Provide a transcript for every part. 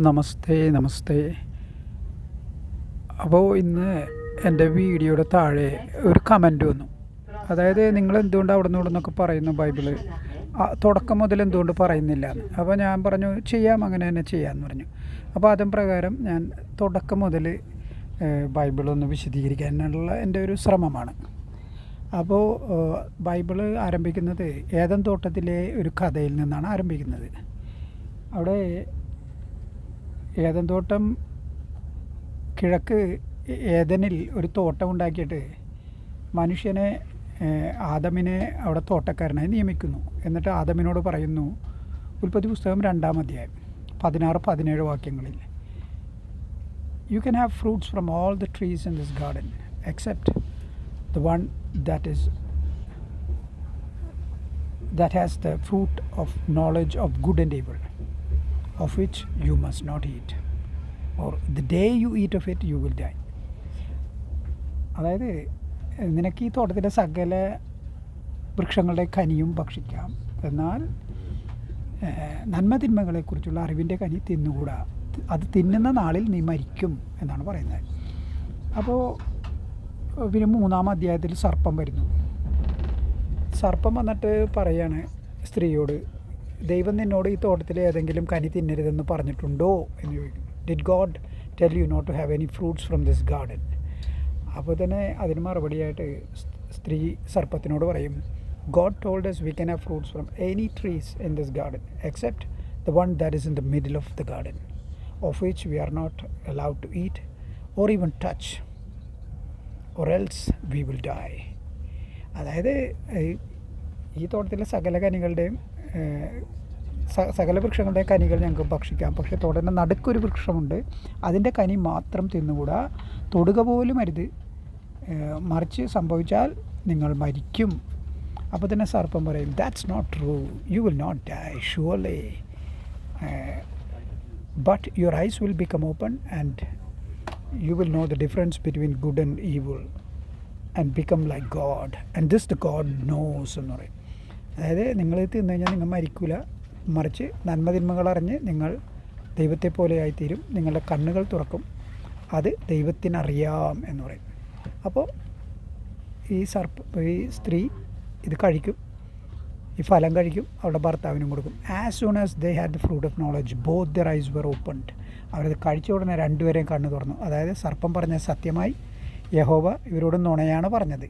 നമസ്തേ നമസ്തേ. അപ്പോൾ ഇന്ന് എന്റെ വീഡിയോയുടെ താഴെ ഒരു കമന്റ് വന്നു. അതായത് നിങ്ങൾ എന്തുകൊണ്ട് അവിടെ നിന്ന് ഇവിടെ പറയുന്നു ബൈബിൾ? തുടക്കം മുതൽ എന്തുകൊണ്ട് പറയുന്നില്ല അപ്പോൾ ഞാൻ പറഞ്ഞു ചെയ്യാം അങ്ങനെ തന്നെ ചെയ്യാമെന്ന് പറഞ്ഞു. അപ്പോൾ അതും പ്രകാരം ഞാൻ തുടക്കം മുതൽ ബൈബിളൊന്ന് വിശദീകരിക്കാനുള്ള എന്റെ ഒരു ശ്രമമാണ്. അപ്പോൾ ബൈബിൾ ആരംഭിക്കുന്നത് ഏതൻ തോട്ടത്തിലെ ഒരു കഥയിൽ നിന്നാണ് ആരംഭിക്കുന്നത്. അവിടെ ഏതൻ തോട്ടം കിഴക്ക് ഏതനിൽ ഒരു തോട്ടം ഉണ്ടാക്കിയിട്ട് മനുഷ്യനെ ആദമിനെ അവിടെ തോട്ടക്കാരനായി നിയമിക്കുന്നു. എന്നിട്ട് ആദമിനോട് പറയുന്നു ഉൽപ്പത്തി പുസ്തകം രണ്ടാം അധ്യായം പതിനാറ് പതിനേഴ് വാക്യങ്ങളിൽ you can have fruits from all the trees in this garden except the one that is that has the fruit of knowledge of good and evil, of which you must not eat. Or the day you eat of it, you will die. അതായത് നിനക്ക് ഈ തോട്ടത്തിലെ സകല വൃക്ഷങ്ങളുടെ കനിയും ഭക്ഷിക്കാം എന്നാൽ നന്മതിന്മകളെക്കുറിച്ചുള്ള അറിവിന്റെ കനി തിന്നുകൂടാ അത് തിന്നുന്ന നാളിൽ നീ മരിക്കും എന്നാണ് പറയുന്നത് അപ്പോൾ പിന്നെ മൂന്നാം അധ്യായത്തിൽ സർപ്പം വരുന്നു സർപ്പം വന്നിട്ട് പറയാണ് സ്ത്രീയോട് ദൈവം നിന്നോട് ഈ തോട്ടത്തിൽ ഏതെങ്കിലും കനി തിന്നരുതെന്ന് പറഞ്ഞിട്ടുണ്ടോ എന്ന് ചോദിക്കും did God tell you not to have any fruits from this garden അപ്പോൾ തന്നെ അതിന് മറുപടിയായിട്ട് സ്ത്രീ സർപ്പത്തിനോട് പറയും God told us we can have fruits from any trees in this garden except the one that is in the middle of the garden of which we are not allowed to eat or even touch or else we will die. അതായത് ഈ- തോട്ടത്തിലെ സകല കനികളുടെയും സകല വൃക്ഷങ്ങളുടെയും കനികൾ ഞങ്ങൾക്ക് ഭക്ഷിക്കാം. പക്ഷേ തോട്ടത്തിന്റെ നടുക്കൊരു വൃക്ഷമുണ്ട്. അതിന്റെ കനി മാത്രം തിന്നുകൂടാ. തൊടുക പോലും അരുത്. മറിച്ച് സംഭവിച്ചാൽ നിങ്ങൾ മരിക്കും. അപ്പോൾ തന്നെ സർപ്പം പറയും that's not true you will not die surely but your eyes will become open and you will know the difference between good and evil and become like God and this the God knows എന്ന് പറയും. അതായത് നിങ്ങൾ തിന്നു കഴിഞ്ഞാൽ നിങ്ങൾ മരിക്കില്ല മറിച്ച് നന്മതിന്മകൾ അറിഞ്ഞ് നിങ്ങൾ ദൈവത്തെ പോലെ ആയിത്തീരും. നിങ്ങളുടെ കണ്ണുകൾ തുറക്കും. അത് ദൈവത്തിനറിയാം എന്ന് പറയും. അപ്പോൾ ഈ സർപ്പ ഈ സ്ത്രീ ഇത് കഴിക്കും. ഈ ഫലം കഴിക്കും. അവരുടെ ഭർത്താവിനും കൊടുക്കും. As soon as they had the fruit of knowledge both their eyes were opened അവരത് കഴിച്ച ഉടനെ രണ്ടുപേരെയും കണ്ണു തുറന്നു. അതായത് സർപ്പം പറഞ്ഞ സത്യമായി യഹോവ ഇവരോട് നുണയാണ് പറഞ്ഞത്.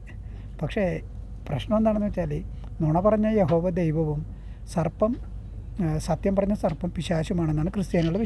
പക്ഷേ പ്രശ്നം എന്താണെന്ന് വെച്ചാൽ നുണ പറഞ്ഞ യഹോവ ദൈവവും സർപ്പം സത്യം പറഞ്ഞ സർപ്പം പിശാശുമാണെന്നാണ് ക്രിസ്ത്യാനികളുടെ വിശ്വാസം